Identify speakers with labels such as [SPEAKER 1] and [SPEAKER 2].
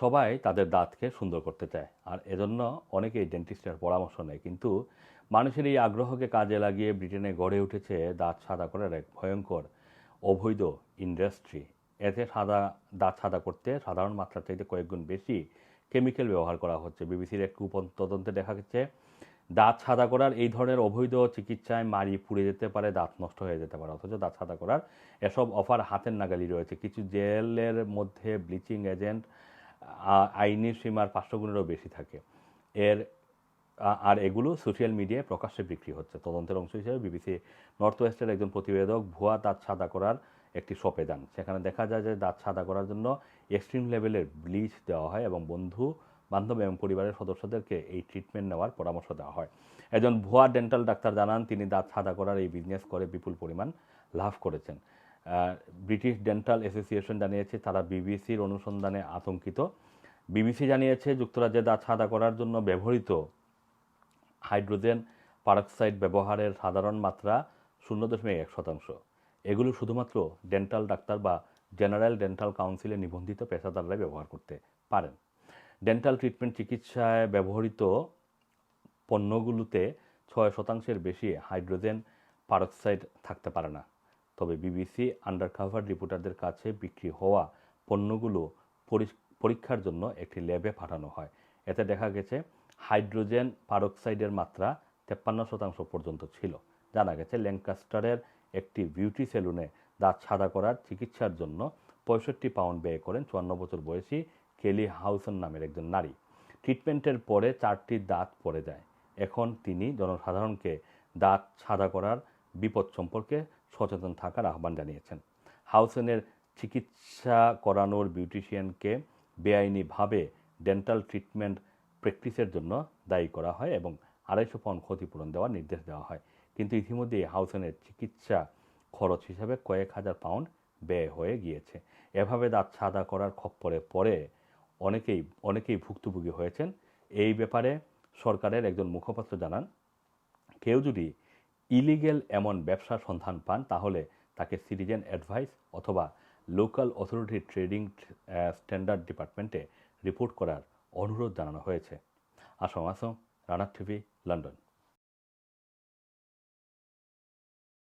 [SPEAKER 1] সবাই তাদের দাঁতকে সুন্দর করতে চায়। আর এজন্য অনেকেই ডেন্টিস্টের পরামর্শ নেয়। কিন্তু মানুষের এই আগ্রহকে কাজে লাগিয়ে ব্রিটেনে গড়ে উঠেছে দাঁত সাদা করার এক ভয়ঙ্কর অবৈধ ইন্ডাস্ট্রি এতে সাদা, দাঁত সাদা করতে সাধারণ মাত্রার চাইতে কয়েকগুণ বেশি কেমিক্যাল ব্যবহার করা হচ্ছে। বিবিসির এক কুপন তদন্তে দেখা গেছে, দাঁত সাদা করার এই ধরনের অবৈধ চিকিৎসায় মারি পুড়ে যেতে পারে, দাঁত নষ্ট হয়ে যেতে পারে। অথচ দাঁত সাদা করার এসব অফার হাতের নাগালি রয়েছে। কিছু জেলের মধ্যে ব্লিচিং এজেন্ট আইনি সীমার পাঁচশো গুণেরও বেশি থাকে। এর আর এগুলো সোশ্যাল মিডিয়ায় প্রকাশ্যে বিক্রি হচ্ছে। তদন্তের অংশ হিসেবে বিবিসি নর্থ ওয়েস্টের একজন প্রতিবেদক ভুয়া দাঁত সাদা করার একটি শপে যান। সেখানে দেখা যায় যে দাঁত সাদা করার জন্য এক্সট্রিম লেভেলের ব্লিচ দেওয়া হয় এবং বন্ধু, বান্ধব এবং পরিবারের সদস্যদেরকে এই ট্রিটমেন্ট নেওয়ার পরামর্শ দেওয়া হয়। একজন ভুয়া ডেন্টাল ডাক্তার জানান, তিনি দাঁত সাদা করার এই বিজনেস করে বিপুল পরিমাণ লাভ করেছেন। ব্রিটিশ ডেন্টাল অ্যাসোসিয়েশন জানিয়েছে তারা বিবিসির অনুসন্ধানে আতঙ্কিত। বিবিসি জানিয়েছে যুক্তরাজ্যে দাঁত সাদা করার জন্য ব্যবহৃত হাইড্রোজেন পারক্সাইড ব্যবহারের সাধারণ মাত্রা শূন্য দশমিক এক শতাংশ। এগুলো শুধুমাত্র ডেন্টাল ডাক্তার বা জেনারেল ডেন্টাল কাউন্সিলে নিবন্ধিত পেশাদাররাই ব্যবহার করতে পারেন। ডেন্টাল ট্রিটমেন্ট চিকিৎসায় ব্যবহৃত পণ্যগুলোতে ছয় শতাংশের বেশি হাইড্রোজেন পারক্সাইড থাকতে পারে না। তবে বিবিসি আন্ডারকাভার রিপোর্টারদের কাছে বিক্রি হওয়া পণ্যগুলো পরি- পরীক্ষার জন্য একটি ল্যাবে পাঠানো হয়। এতে দেখা গেছে, হাইড্রোজেন পারক্সাইডের মাত্রা তেপ্পান্ন শতাংশ পর্যন্ত ছিল। জানা গেছে, ল্যাঙ্কাস্টারের একটি বিউটি সেলুনে দাঁত সাদা করার চিকিৎসার জন্য পঁয়ষট্টি পাউন্ড ব্যয় করেন চুয়ান্ন বছর বয়সী কেলি হাউসন নামের একজন নারী। ট্রিটমেন্টের পরে চারটি দাঁত পড়ে যায়। এখন তিনি জনসাধারণকে দাঁত সাদা করার বিপদ সম্পর্কে সচেতন থাকার আহ্বান জানিয়েছেন। হাউসেনের চিকিৎসা করানোর বিউটিশিয়ানকে বেআইনিভাবে ডেন্টাল ট্রিটমেন্ট প্র্যাকটিসের জন্য দায়ী করা হয় এবং আড়াইশো পাউন্ড ক্ষতিপূরণ দেওয়ার নির্দেশ দেওয়া হয়। কিন্তু ইতিমধ্যেই হাউসেনের চিকিৎসা খরচ হিসাবে কয়েক হাজার পাউন্ড ব্যয় হয়ে গিয়েছে। এভাবে দাঁত সাদা করার খপ্পরে পরে অনেকেই অনেকেই ভুক্তভোগী হয়েছেন। এই ব্যাপারে সরকারের একজন মুখপাত্র জানান, কেউ যদি ইলিগেল এমন ব্যবসার সন্ধান পান, তাহলে তাকে সিটিজেন অ্যাডভাইস অথবা লোকাল অথরিটি ট্রেডিং স্ট্যান্ডার্ড ডিপার্টমেন্টে রিপোর্ট করার অনুরোধ জানানো হয়েছে। আসম আসম রানার টিভি, লন্ডন।